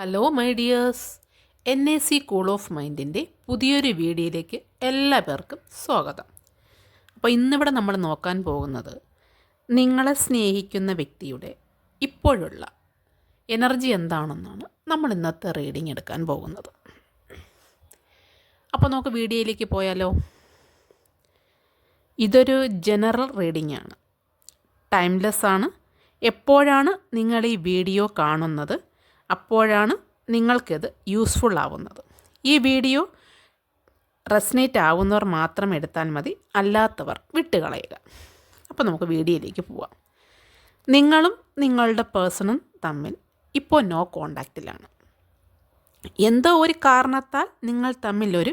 Hello my dears N A C cool of മൈൻഡിന്റെ പുതിയൊരു വീഡിയോയിലേക്ക് എല്ലാ പേർക്കും സ്വാഗതം. അപ്പോൾ ഇന്നിവിടെ നമ്മൾ നോക്കാൻ പോകുന്നത് നിങ്ങളെ സ്നേഹിക്കുന്ന വ്യക്തിയുടെ ഇപ്പോഴുള്ള എനർജി എന്താണെന്നാണ് നമ്മൾ ഇന്നത്തെ റീഡിംഗ് എടുക്കാൻ പോകുന്നത്. അപ്പോൾ നമുക്ക് വീഡിയോയിലേക്ക് പോയാലോ? ഇതൊരു ജനറൽ റീഡിംഗ് ആണ്. ടൈംലെസ് ആണ്. എപ്പോഴാണ് നിങ്ങൾ ഈ വീഡിയോ കാണുന്നത്? അപ്പോഴാണ് നിങ്ങൾക്കിത് യൂസ്ഫുൾ ആവുന്നത് ഈ വീഡിയോ റെസനേറ്റ് ആവുന്നവർ മാത്രം എടുത്താൽ മതി അല്ലാത്തവർ വിട്ടുകളയുക. അപ്പോൾ നമുക്ക് വീഡിയോയിലേക്ക് പോവാം. നിങ്ങളും നിങ്ങളുടെ പേഴ്സണും തമ്മിൽ ഇപ്പോൾ നോ കോണ്ടാക്റ്റിലാണ് എന്തോ ഒരു കാരണത്താൽ നിങ്ങൾ തമ്മിലൊരു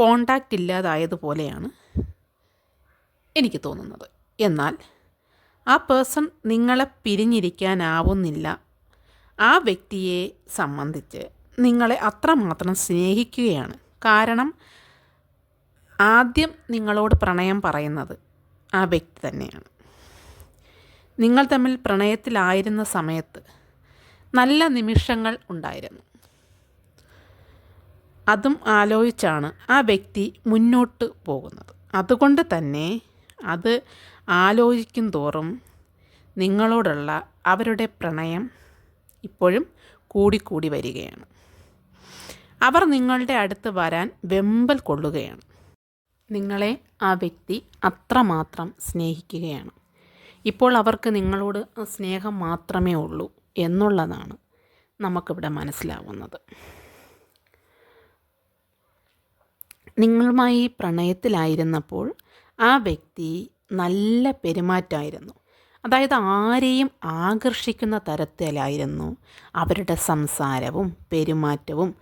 കോണ്ടാക്റ്റ് ഇല്ലാതായതുപോലെയാണ് എനിക്ക് തോന്നുന്നത്. എന്നാൽ ആ പേഴ്സൺ നിങ്ങളെ പിരിഞ്ഞിരിക്കാനാവുന്നില്ല ആ വ്യക്തിയെ സംബന്ധിച്ച് നിങ്ങളെ അത്രമാത്രം സ്നേഹിക്കുകയാണ്. കാരണം ആദ്യം നിങ്ങളോട് പ്രണയം പറയുന്നത് ആ വ്യക്തി തന്നെയാണ്. നിങ്ങൾ തമ്മിൽ പ്രണയത്തിലായിരുന്ന സമയത്ത് നല്ല നിമിഷങ്ങൾ ഉണ്ടായിരുന്നു. അതും ആലോചിച്ചാണ് ആ വ്യക്തി മുന്നോട്ട് പോകുന്നത്. അതുകൊണ്ട് തന്നെ അത് ആലോചിക്കും തോറും നിങ്ങളോടുള്ള അവരുടെ പ്രണയം ഇപ്പോഴും കൂടിക്കൂടി വരികയാണ്. അവർ നിങ്ങളുടെ അടുത്ത് വരാൻ വെമ്പൽ കൊള്ളുകയാണ്. നിങ്ങളെ ആ വ്യക്തി അത്രമാത്രം സ്നേഹിക്കുകയാണ്. ഇപ്പോൾ അവർക്ക് നിങ്ങളോട് സ്നേഹം മാത്രമേ ഉള്ളൂ എന്നുള്ളതാണ് നമുക്കിവിടെ മനസ്സിലാവുന്നത്. നിങ്ങളുമായി പ്രണയത്തിലായിരുന്നപ്പോൾ ആ വ്യക്തി നല്ല പെരുമാറ്റമായിരുന്നു. അതായത് ആരെയും ആകർഷിക്കുന്ന തരത്തിലായിരുന്നു അവരുടെ സംസാരവും പെരുമാറ്റവും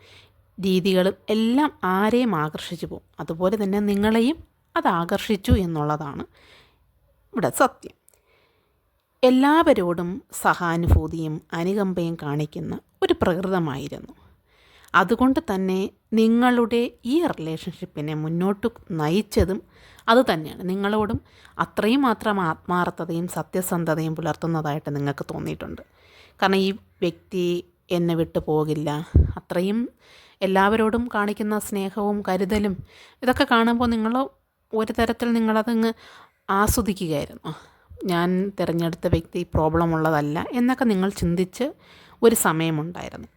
രീതികളും എല്ലാം ആരെയും ആകർഷിച്ചു പോകും. അതുപോലെ തന്നെ നിങ്ങളെയും അത് ആകർഷിച്ചു എന്നുള്ളതാണ് ഇവിടെ സത്യം. എല്ലാവരോടും സഹാനുഭൂതിയും അനുകമ്പയും കാണിക്കുന്ന ഒരു പ്രകൃതമായിരുന്നു. അതുകൊണ്ട് തന്നെ നിങ്ങളുടെ ഈ റിലേഷൻഷിപ്പിനെ മുന്നോട്ട് നയിച്ചതും അത് തന്നെയാണ്. നിങ്ങളോടും അത്രയും മാത്രം ആത്മാർത്ഥതയും സത്യസന്ധതയും പുലർത്തുന്നതായിട്ട് നിങ്ങൾക്ക് തോന്നിയിട്ടുണ്ട്. കാരണം ഈ വ്യക്തി എന്നെ വിട്ടു പോകില്ല. അത്രയും എല്ലാവരോടും കാണിക്കുന്ന സ്നേഹവും കരുതലും ഇതൊക്കെ കാണുമ്പോൾ നിങ്ങൾ ഒരു തരത്തിൽ നിങ്ങളതങ്ങ് ആസ്വദിക്കുകയായിരുന്നു. ഞാൻ തിരഞ്ഞെടുത്ത വ്യക്തി പ്രോബ്ലം ഉള്ളതല്ല എന്നൊക്കെ നിങ്ങൾ ചിന്തിച്ച് ഒരു സമയമുണ്ടായിരുന്നു.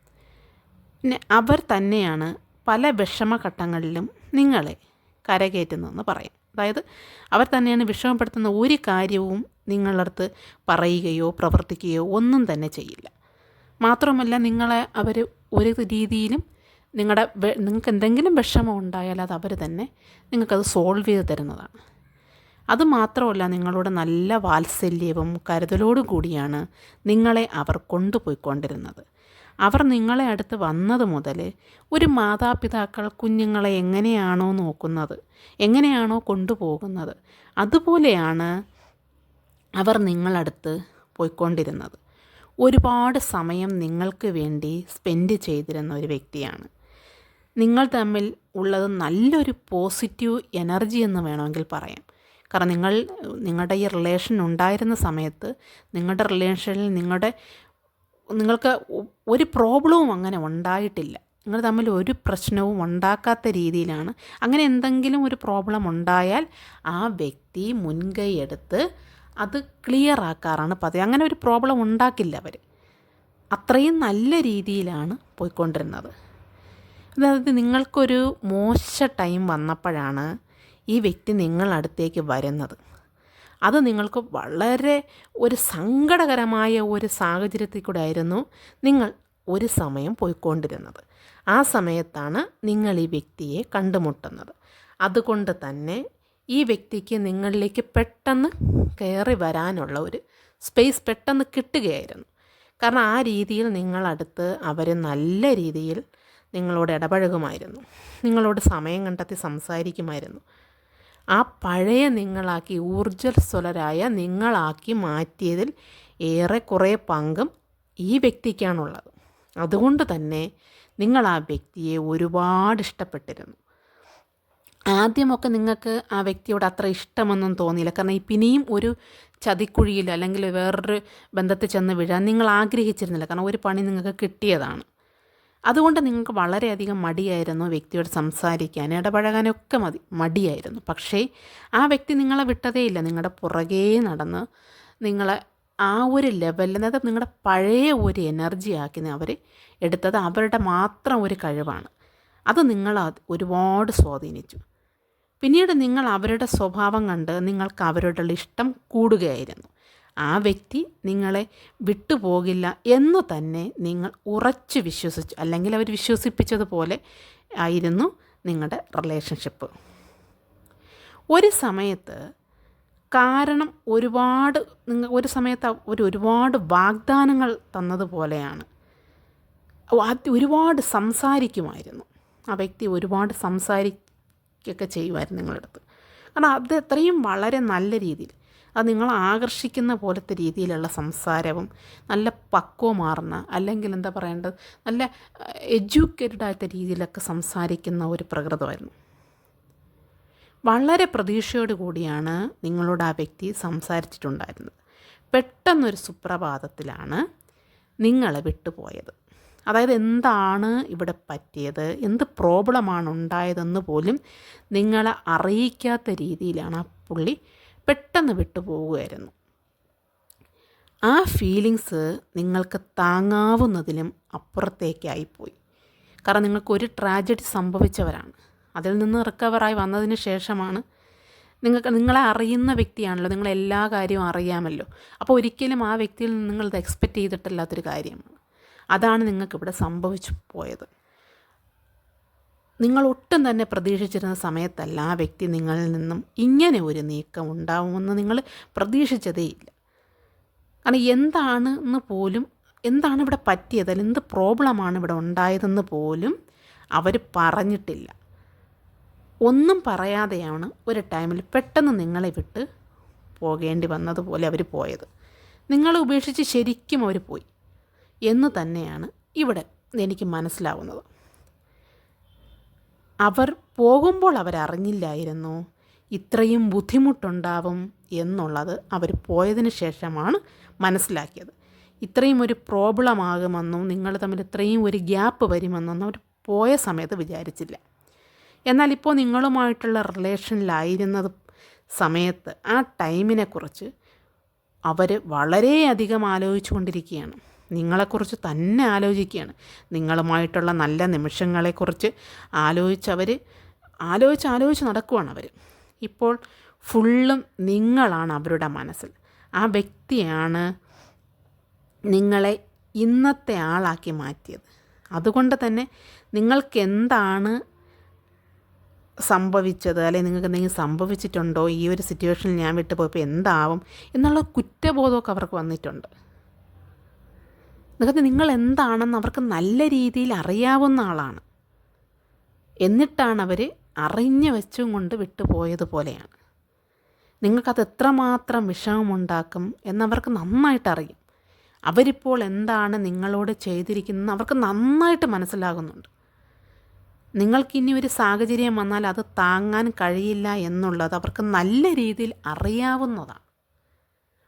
പിന്നെ അവർ തന്നെയാണ് പല വിഷമഘട്ടങ്ങളിലും നിങ്ങളെ കരകയറ്റുന്നതെന്ന് പറയാം. അതായത് അവർ തന്നെയാണ് വിഷമപ്പെടുത്തുന്ന ഒരു കാര്യവും നിങ്ങളടുത്ത് പറയുകയോ പ്രവർത്തിക്കുകയോ ഒന്നും തന്നെ ചെയ്യില്ല. മാത്രമല്ല നിങ്ങളെ അവർ ഒരു രീതിയിലും നിങ്ങളുടെ നിങ്ങൾക്ക് എന്തെങ്കിലും വിഷമം ഉണ്ടായാൽ അത് അവർ തന്നെ നിങ്ങൾക്കത് സോൾവ് ചെയ്ത് തരുന്നതാണ്. അതുമാത്രമല്ല നിങ്ങളോട് നല്ല വാത്സല്യവും കരുതലോടും കൂടിയാണ് നിങ്ങളെ അവർ കൊണ്ടുപോയിക്കൊണ്ടിരുന്നത്. അവർ നിങ്ങളെ അടുത്ത് വന്നത് മുതൽ ഒരു മാതാപിതാക്കൾ കുഞ്ഞുങ്ങളെ എങ്ങനെയാണോ നോക്കുന്നത് എങ്ങനെയാണോ കൊണ്ടുപോകുന്നത് അതുപോലെയാണ് അവർ നിങ്ങളടുത്ത് പോയിക്കൊണ്ടിരുന്നത്. ഒരുപാട് സമയം നിങ്ങൾക്ക് വേണ്ടി സ്പെൻഡ് ചെയ്തിരുന്ന ഒരു വ്യക്തിയാണ്. നിങ്ങൾ തമ്മിൽ ഉള്ളത് നല്ലൊരു പോസിറ്റീവ് എനർജി എന്ന് വേണമെങ്കിൽ പറയാം. കാരണം നിങ്ങൾ നിങ്ങളുടെ ഈ റിലേഷൻ ഉണ്ടായിരുന്ന സമയത്ത് നിങ്ങളുടെ റിലേഷനിൽ നിങ്ങളുടെ നിങ്ങൾക്ക് ഒരു പ്രോബ്ലവും അങ്ങനെ ഉണ്ടായിട്ടില്ല. നിങ്ങൾ തമ്മിൽ ഒരു പ്രശ്നവും ഉണ്ടാക്കാത്ത രീതിയിലാണ്. അങ്ങനെ എന്തെങ്കിലും ഒരു പ്രോബ്ലം ഉണ്ടായാൽ ആ വ്യക്തി മുൻകൈ എടുത്ത് അത് ക്ലിയർ ആക്കാറാണ് പതിവ്. അങ്ങനെ ഒരു പ്രോബ്ലം ഉണ്ടാക്കില്ല അവർ അത്രയും നല്ല രീതിയിലാണ് പോയിക്കൊണ്ടിരുന്നത്. അതായത് നിങ്ങൾക്കൊരു മോശ ടൈം വന്നപ്പോഴാണ് ഈ വ്യക്തി നിങ്ങളടുത്തേക്ക് വരുന്നത്. അത് നിങ്ങൾക്ക് വളരെ ഒരു സങ്കടകരമായ ഒരു സാഹചര്യത്തിൽ കൂടെ ആയിരുന്നു നിങ്ങൾ ഒരു സമയം പോയിക്കൊണ്ടിരുന്നത്. ആ സമയത്താണ് നിങ്ങൾ ഈ വ്യക്തിയെ കണ്ടുമുട്ടുന്നത്. അതുകൊണ്ട് തന്നെ ഈ വ്യക്തിക്ക് നിങ്ങളിലേക്ക് പെട്ടെന്ന് കയറി വരാനുള്ള ഒരു സ്പേസ് പെട്ടെന്ന് കിട്ടുകയായിരുന്നു. കാരണം ആ രീതിയിൽ നിങ്ങളടുത്ത് അവർ നല്ല രീതിയിൽ നിങ്ങളോട് ഇടപഴകുമായിരുന്നു. നിങ്ങളോട് സമയം കണ്ടെത്തി സംസാരിക്കുമായിരുന്നു. ആ പഴയ നിങ്ങളാക്കി ഊർജസ്വലരായ നിങ്ങളാക്കി മാറ്റിയതിൽ ഏറെ കുറേ പങ്കും ഈ വ്യക്തിക്കാണുള്ളത്. അതുകൊണ്ട് തന്നെ നിങ്ങൾ ആ വ്യക്തിയെ ഒരുപാട് ഇഷ്ടപ്പെട്ടിരുന്നു. ആദ്യമൊക്കെ നിങ്ങൾക്ക് ആ വ്യക്തിയോട് അത്ര ഇഷ്ടമൊന്നും തോന്നിയില്ല. കാരണം പിന്നെയും ഒരു ചതിക്കുഴിയിൽ അല്ലെങ്കിൽ വേറൊരു ബന്ധത്തിൽ ചെന്ന് വീഴാൻ നിങ്ങൾ ആഗ്രഹിച്ചിരുന്നില്ല. കാരണം ഒരു പണി നിങ്ങൾക്ക് കിട്ടിയതാണ്. അതുകൊണ്ട് നിങ്ങൾക്ക് വളരെയധികം മടിയായിരുന്നു വ്യക്തിയോട് സംസാരിക്കാൻ. ഇടപഴകാനൊക്കെ മതി മടിയായിരുന്നു. പക്ഷേ ആ വ്യക്തി നിങ്ങളെ വിട്ടതേ ഇല്ല നിങ്ങളുടെ പുറകേ നടന്ന് നിങ്ങളെ ആ ഒരു ലെവലിൽ അതായത് നിങ്ങളുടെ പഴയ ഒരു എനർജി ആക്കി അവർ എടുത്തത് അവരുടെ മാത്രം ഒരു കഴിവാണ്. അത് നിങ്ങൾ ഒരുപാട് സ്വാധീനിച്ചു. പിന്നീട് നിങ്ങൾ അവരുടെ സ്വഭാവം കണ്ട് നിങ്ങൾക്ക് അവരോടുള്ള ഇഷ്ടം കൂടുകയായിരുന്നു. ആ വ്യക്തി നിങ്ങളെ വിട്ടുപോകില്ല എന്ന് തന്നെ നിങ്ങൾ ഉറച്ചു വിശ്വസിച്ചു അല്ലെങ്കിൽ അവർ വിശ്വസിപ്പിച്ചതുപോലെ ആയിരുന്നു നിങ്ങളുടെ റിലേഷൻഷിപ്പ് ഒരു സമയത്ത് കാരണം ഒരുപാട് നിങ്ങൾ ഒരു സമയത്ത് ഒരു ഒരുപാട് വാഗ്ദാനങ്ങൾ തന്നതുപോലെയാണ്. ഒരുപാട് സംസാരിക്കുമായിരുന്നു. ആ വ്യക്തി ഒരുപാട് സംസാരിക്കുകയൊക്കെ ചെയ്യുമായിരുന്നു നിങ്ങളുടെ അടുത്ത് കാരണം അത് എത്രയും വളരെ നല്ല രീതിയിൽ അത് നിങ്ങൾ ആകർഷിക്കുന്ന പോലത്തെ രീതിയിലുള്ള സംസാരവും നല്ല പക്വമാർന്ന അല്ലെങ്കിൽ എന്താ പറയേണ്ടത് നല്ല എഡ്യൂക്കേറ്റഡ് ആയിട്ട് രീതിയിലൊക്കെ സംസാരിക്കുന്ന ഒരു പ്രകൃതമായിരുന്നു. വളരെ പ്രതീക്ഷയോട് കൂടിയാണ് നിങ്ങളോട് ആ വ്യക്തി സംസാരിച്ചിട്ടുണ്ടായിരുന്നത്. പെട്ടെന്നൊരു സുപ്രഭാതത്തിലാണ് നിങ്ങളെ വിട്ടുപോയത്. അതായത് എന്താണ് ഇവിടെ പറ്റിയത് എന്ത് പ്രോബ്ലമാണ് ഉണ്ടായതെന്ന് പോലും നിങ്ങളെ അറിയിക്കാത്ത രീതിയിലാണ് ആ പുള്ളി പെട്ടെന്ന് വിട്ടുപോകുമായിരുന്നു ആ ഫീലിങ്സ് നിങ്ങൾക്ക് താങ്ങാവുന്നതിലും അപ്പുറത്തേക്കായിപ്പോയി. കാരണം നിങ്ങൾക്ക് ഒരു ട്രാജഡി സംഭവിച്ചവരാണ്. അതിൽ നിന്ന് റിക്കവറായി വന്നതിന് ശേഷമാണ് നിങ്ങൾക്ക് നിങ്ങളെ അറിയുന്ന വ്യക്തിയാണല്ലോ നിങ്ങൾ എല്ലാ കാര്യവും അറിയാമല്ലോ. അപ്പോൾ ഒരിക്കലും ആ വ്യക്തിയിൽ നിന്ന് നിങ്ങളിത് എക്സ്പെക്റ്റ് ചെയ്തിട്ടില്ലാത്തൊരു കാര്യമാണ്. അതാണ് നിങ്ങൾക്കിവിടെ സംഭവിച്ചു പോയത്. നിങ്ങൾ ഒട്ടും തന്നെ പ്രതീക്ഷിച്ചിരുന്ന സമയത്തല്ല ആ വ്യക്തി നിങ്ങളിൽ നിന്നും ഇങ്ങനെ ഒരു നീക്കം ഉണ്ടാവുമെന്ന് നിങ്ങൾ പ്രതീക്ഷിച്ചതേയില്ല കാരണം എന്താണെന്ന് പോലും എന്താണ് ഇവിടെ പറ്റിയത് അല്ലെങ്കിൽ എന്ത് പ്രോബ്ലമാണ് ഇവിടെ ഉണ്ടായതെന്ന് പോലും അവർ പറഞ്ഞിട്ടില്ല. ഒന്നും പറയാതെയാണ് ഒരു ടൈമിൽ പെട്ടെന്ന് നിങ്ങളെ വിട്ട് പോകേണ്ടി വന്നതുപോലെ അവർ പോയത്. നിങ്ങളെ ഉപേക്ഷിച്ച് ശരിക്കും അവർ പോയി എന്ന് തന്നെയാണ് ഇവിടെ എനിക്ക് മനസ്സിലാവുന്നത്. അവർ പോകുമ്പോൾ അവരറിഞ്ഞില്ലായിരുന്നു. ഇത്രയും ബുദ്ധിമുട്ടുണ്ടാവും എന്നുള്ളത് അവർ പോയതിന് ശേഷമാണ് മനസ്സിലാക്കിയത്. ഇത്രയും ഒരു പ്രോബ്ലം ആകുമെന്നും നിങ്ങൾ തമ്മിൽ ഇത്രയും ഒരു ഗ്യാപ്പ് വരുമെന്നൊന്നും അവർ പോയ സമയത്ത് വിചാരിച്ചില്ല. എന്നാൽ ഇപ്പോൾ നിങ്ങളുമായിട്ടുള്ള റിലേഷനിലായിരുന്നത് സമയത്ത് ആ ടൈമിനെക്കുറിച്ച് അവർ വളരെയധികം ആലോചിച്ചു കൊണ്ടിരിക്കുകയാണ് നിങ്ങളെക്കുറിച്ച് തന്നെ ആലോചിക്കുകയാണ്. നിങ്ങളുമായിട്ടുള്ള നല്ല നിമിഷങ്ങളെക്കുറിച്ച് ആലോചിച്ചവർ ആലോചിച്ച് ആലോചിച്ച് നടക്കുവാണ് അവർ ഇപ്പോൾ ഫുള്ളും നിങ്ങളാണ് അവരുടെ മനസ്സിൽ. ആ വ്യക്തിയാണ് നിങ്ങളെ ഇന്നത്തെ ആളാക്കി മാറ്റിയത്. അതുകൊണ്ട് തന്നെ നിങ്ങൾക്ക് എന്താണ് സംഭവിച്ചത്? അല്ലെങ്കിൽ നിങ്ങൾക്ക് എന്തെങ്കിലും സംഭവിച്ചിട്ടുണ്ടോ? ഈ ഒരു സിറ്റുവേഷനിൽ ഞാൻ വിട്ടു പോയപ്പോൾ എന്താവും? എന്നുള്ള കുറ്റബോധമൊക്കെ അവർക്ക് വന്നിട്ടുണ്ട്. നിങ്ങൾക്ക് നിങ്ങൾ എന്താണെന്ന് അവർക്ക് നല്ല രീതിയിൽ അറിയാവുന്ന ആളാണ്. എന്നിട്ടാണ് അവർ അറിഞ്ഞു വെച്ചും കൊണ്ട് വിട്ടുപോയതുപോലെയാണ് നിങ്ങൾക്കത് എത്രമാത്രം വിഷമമുണ്ടാക്കും എന്നവർക്ക് നന്നായിട്ടറിയും. അവരിപ്പോൾ എന്താണ് നിങ്ങളോട് ചെയ്തിരിക്കുന്നത് അവർക്ക് നന്നായിട്ട് മനസ്സിലാകുന്നുണ്ട്. നിങ്ങൾക്കിനി ഒരു സാഹചര്യം വന്നാൽ അത് താങ്ങാൻ കഴിയില്ല എന്നുള്ളത് അവർക്ക് നല്ല രീതിയിൽ അറിയാവുന്നതാണ്.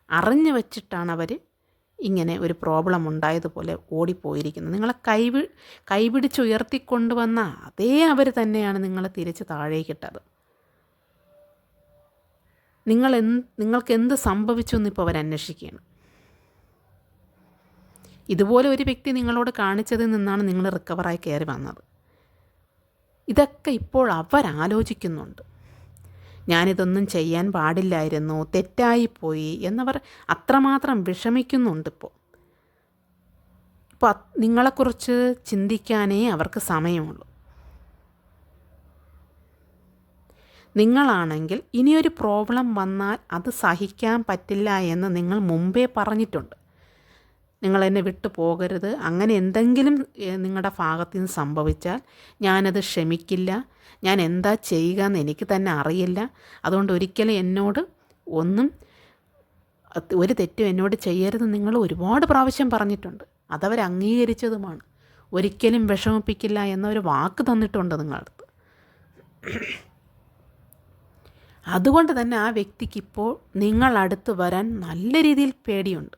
അറിഞ്ഞു വച്ചിട്ടാണ് അവർ ഇങ്ങനെ ഒരു പ്രോബ്ലം ഉണ്ടായതുപോലെ ഓടിപ്പോയിരിക്കുന്നത് നിങ്ങളെ കൈവി കൈപിടിച്ച് ഉയർത്തിക്കൊണ്ടുവന്ന അതേ അവർ തന്നെയാണ് നിങ്ങളെ തിരിച്ച് താഴേക്കിട്ടത്. നിങ്ങൾ എന്ത് നിങ്ങൾക്ക് എന്ത് സംഭവിച്ചു എന്നിപ്പോൾ അവരന്വേഷിക്കുകയാണ് ഇതുപോലെ ഒരു വ്യക്തി നിങ്ങളോട് കാണിച്ചതിൽ നിന്നാണ് നിങ്ങൾ റിക്കവറായി കയറി വന്നത്. ഇതൊക്കെ ഇപ്പോൾ അവരാലോചിക്കുന്നുണ്ട്. ഞാനിതൊന്നും ചെയ്യാൻ പാടില്ലായിരുന്നു തെറ്റായിപ്പോയി എന്നവർ അത്രമാത്രം വിഷമിക്കുന്നുണ്ടിപ്പോൾ ഇപ്പോൾ നിങ്ങളെക്കുറിച്ച് ചിന്തിക്കാനേ അവർക്ക് സമയമുള്ളൂ. നിങ്ങളാണെങ്കിൽ ഇനിയൊരു പ്രോബ്ലം വന്നാൽ അത് സഹിക്കാൻ പറ്റില്ല എന്ന് നിങ്ങൾ മുമ്പേ പറഞ്ഞിട്ടുണ്ട്. നിങ്ങൾ എന്നെ വിട്ടു പോകരുത്. അങ്ങനെ എന്തെങ്കിലും നിങ്ങളുടെ ഭാഗത്തു നിന്ന് സംഭവിച്ചാൽ ഞാനത് ക്ഷമിക്കില്ല. ഞാൻ എന്താ ചെയ്യുക എന്ന് എനിക്ക് തന്നെ അറിയില്ല. അതുകൊണ്ട് ഒരിക്കലും എന്നോട് ഒന്നും ഒരു തെറ്റും എന്നോട് ചെയ്യരുത്. നിങ്ങൾ ഒരുപാട് പ്രാവശ്യം പറഞ്ഞിട്ടുണ്ട്. അതവർ അംഗീകരിച്ചതുമാണ്. ഒരിക്കലും വിഷമിപ്പിക്കില്ല എന്നൊരു വാക്ക് തന്നിട്ടുണ്ട് നിങ്ങളടുത്ത് അതുകൊണ്ട് തന്നെ ആ വ്യക്തിക്ക് ഇപ്പോൾ നിങ്ങളടുത്ത് വരാൻ നല്ല രീതിയിൽ പേടിയുണ്ട്.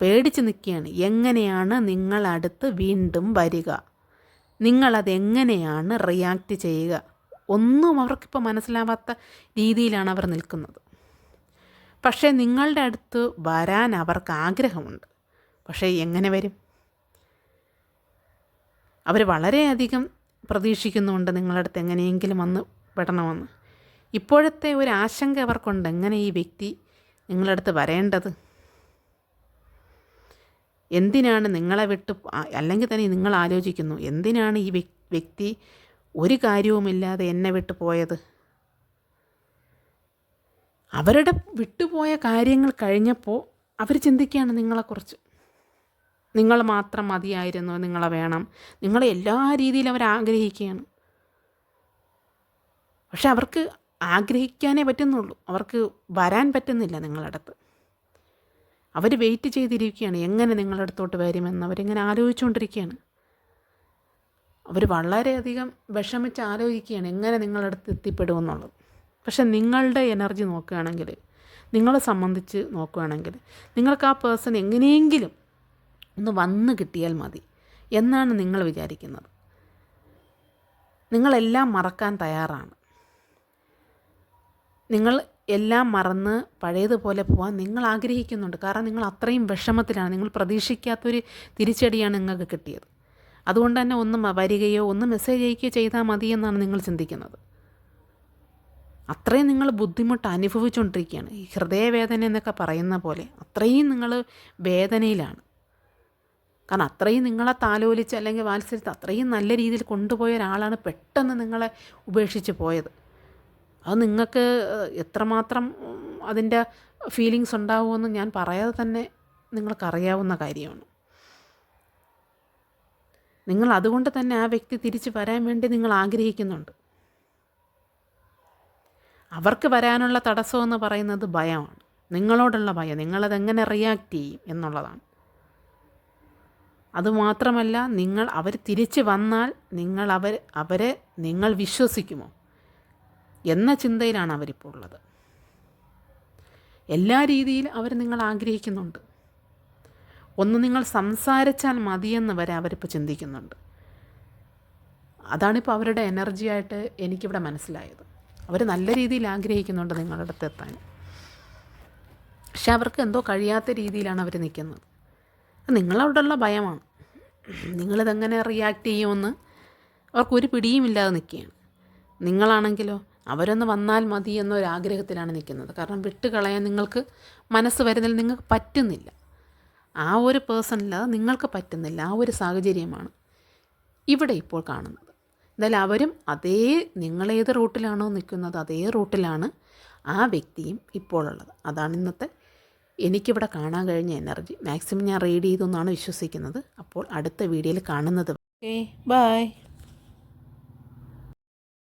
പേടിച്ച് നിൽക്കുകയാണ്. എങ്ങനെയാണ് നിങ്ങളടുത്ത് വീണ്ടും വരിക? നിങ്ങളതെങ്ങനെയാണ് റിയാക്ട് ചെയ്യുക? ഒന്നും അവർക്കിപ്പോൾ മനസ്സിലാവാത്ത രീതിയിലാണ് അവർ നിൽക്കുന്നത്. പക്ഷേ നിങ്ങളുടെ അടുത്ത് വരാൻ അവർക്ക് ആഗ്രഹമുണ്ട്. പക്ഷേ എങ്ങനെ വരും? അവർ വളരെയധികം പ്രതീക്ഷിക്കുന്നുണ്ട് നിങ്ങളുടെ അടുത്ത് എങ്ങനെയെങ്കിലും വന്ന് പെടണമെന്ന്. ഇപ്പോഴത്തെ ഒരു ആശങ്ക അവർക്കുണ്ട്. എങ്ങനെ ഈ വ്യക്തി നിങ്ങളുടെ അടുത്ത് വരേണ്ടത്? എന്തിനാണ് നിങ്ങളെ വിട്ട് അല്ലെങ്കിൽ തന്നെ നിങ്ങൾ ആലോചിക്കുന്നു എന്തിനാണ് ഈ വ്യക്തി ഒരു കാര്യവുമില്ലാതെ എന്നെ വിട്ടു പോയത്? അവരുടെ വിട്ടുപോയ കാര്യങ്ങൾ കഴിഞ്ഞപ്പോൾ അവർ ചിന്തിക്കുകയാണ് നിങ്ങളെക്കുറിച്ച്. നിങ്ങൾ മാത്രം മതിയായിരുന്നു നിങ്ങളെ വേണം നിങ്ങളെ എല്ലാ രീതിയിലും അവർ ആഗ്രഹിക്കുകയാണ്. പക്ഷെ അവർക്ക് ആഗ്രഹിക്കാനേ പറ്റുന്നുള്ളൂ അവർക്ക് വരാൻ പറ്റുന്നില്ല നിങ്ങളുടെ അടുത്ത്. അവർ വെയിറ്റ് ചെയ്തിരിക്കുകയാണ്. എങ്ങനെ നിങ്ങളുടെ അടുത്തോട്ട് വരുമെന്ന് അവരിങ്ങനെ ആലോചിച്ചുകൊണ്ടിരിക്കുകയാണ്. അവർ വളരെയധികം വിഷമിച്ച് ആലോചിക്കുകയാണ് എങ്ങനെ നിങ്ങളുടെ അടുത്ത് എത്തിപ്പെടുമെന്നുള്ളത്. പക്ഷെ നിങ്ങളുടെ എനർജി നോക്കുകയാണെങ്കിൽ നിങ്ങളെ സംബന്ധിച്ച് നോക്കുകയാണെങ്കിൽ നിങ്ങൾക്ക് ആ പേഴ്സൺ എങ്ങനെയെങ്കിലും ഒന്ന് വന്ന് കിട്ടിയാൽ മതി എന്നാണ് നിങ്ങൾ വിചാരിക്കുന്നത്. നിങ്ങളെല്ലാം മറക്കാൻ തയ്യാറാണ്. നിങ്ങൾ എല്ലാം മറന്ന് പഴയതുപോലെ പോകാൻ നിങ്ങൾ ആഗ്രഹിക്കുന്നുണ്ട്. കാരണം നിങ്ങൾ അത്രയും വിഷമത്തിലാണ്. നിങ്ങൾ പ്രതീക്ഷിക്കാത്തൊരു തിരിച്ചടിയാണ് നിങ്ങൾക്ക് കിട്ടിയത്. അതുകൊണ്ട് തന്നെ ഒന്ന് വരികയോ ഒന്ന് മെസ്സേജ് അയക്കുകയോ ചെയ്താൽ മതി എന്നാണ് നിങ്ങൾ ചിന്തിക്കുന്നത്. അത്രയും നിങ്ങൾ ബുദ്ധിമുട്ട് അനുഭവിച്ചുകൊണ്ടിരിക്കുകയാണ്. ഈ ഹൃദയവേദന എന്നൊക്കെ പറയുന്ന പോലെ അത്രയും നിങ്ങൾ വേദനയിലാണ്. കാരണം അത്രയും നിങ്ങളെ താലോലിച്ച് അല്ലെങ്കിൽ വാത്സല്യത്തെ അത്രയും നല്ല രീതിയിൽ കൊണ്ടുപോയ ഒരാളാണ് പെട്ടെന്ന് നിങ്ങളെ ഉപേക്ഷിച്ച് പോയത്. അത് നിങ്ങൾക്ക് എത്രമാത്രം അതിന്റെ ഫീലിങ്സ് ഉണ്ടാവുമെന്ന് ഞാൻ പറയാതെ തന്നെ നിങ്ങൾക്കറിയാവുന്ന കാര്യമാണ്. നിങ്ങൾ അതുകൊണ്ട് തന്നെ ആ വ്യക്തി തിരിച്ച് വരാൻ വേണ്ടി നിങ്ങൾ ആഗ്രഹിക്കുന്നുണ്ട്. അവർക്ക് വരാനുള്ള തടസ്സമെന്ന് പറയുന്നത് ഭയമാണ്. നിങ്ങളോടുള്ള ഭയം. നിങ്ങളതെങ്ങനെ റിയാക്റ്റ് ചെയ്യും എന്നുള്ളതാണ്. അതുമാത്രമല്ല നിങ്ങൾ അവർ തിരിച്ച് വന്നാൽ നിങ്ങൾ അവർ അവരെ നിങ്ങൾ വിശ്വസിക്കുമോ? എന്ന ചിന്തയിലാണ് അവരിപ്പോൾ ഉള്ളത്. എല്ലാ രീതിയിലും അവർ നിങ്ങൾ ആഗ്രഹിക്കുന്നുണ്ട്. ഒന്ന് നിങ്ങൾ സംസാരിച്ചാൽ മതിയെന്ന് വരെ അവരിപ്പോൾ ചിന്തിക്കുന്നുണ്ട്. അതാണിപ്പോൾ അവരുടെ എനർജിയായിട്ട് എനിക്കിവിടെ മനസ്സിലായത്. അവർ നല്ല രീതിയിൽ ആഗ്രഹിക്കുന്നുണ്ട് നിങ്ങളുടെ അടുത്ത് എത്താൻ. പക്ഷെ അവർക്ക് എന്തോ കഴിയാത്ത രീതിയിലാണ് അവർ നിൽക്കുന്നത്. നിങ്ങളവിടെയുള്ള ഭയമാണ്. നിങ്ങളിതെങ്ങനെ റിയാക്ട് ചെയ്യുമെന്ന് അവർക്കൊരു പിടിയുമില്ലാതെ നിൽക്കുകയാണ്. നിങ്ങളാണെങ്കിലോ അവരൊന്ന് വന്നാൽ മതി എന്നൊരാഗ്രഹത്തിലാണ് നിൽക്കുന്നത്. കാരണം വിട്ടുകളയാൻ നിങ്ങൾക്ക് മനസ്സ് വരുന്നതിൽ നിങ്ങൾക്ക് പറ്റുന്നില്ല. ആ ഒരു പേഴ്സണിൽ അത് നിങ്ങൾക്ക് പറ്റുന്നില്ല. ആ ഒരു സാഹചര്യമാണ് ഇവിടെ ഇപ്പോൾ കാണുന്നത്. എന്തായാലും അവരും അതേ നിങ്ങളേത് റൂട്ടിലാണോ നിൽക്കുന്നത് അതേ റൂട്ടിലാണ് ആ വ്യക്തിയും ഇപ്പോഴുള്ളത്. അതാണ് ഇന്നത്തെ എനിക്കിവിടെ കാണാൻ കഴിഞ്ഞ എനർജി. മാക്സിമം ഞാൻ റീഡ് ചെയ്തു എന്നാണ് വിശ്വസിക്കുന്നത്. അപ്പോൾ അടുത്ത വീഡിയോയിൽ കാണുന്നത് ഓക്കെ ബൈ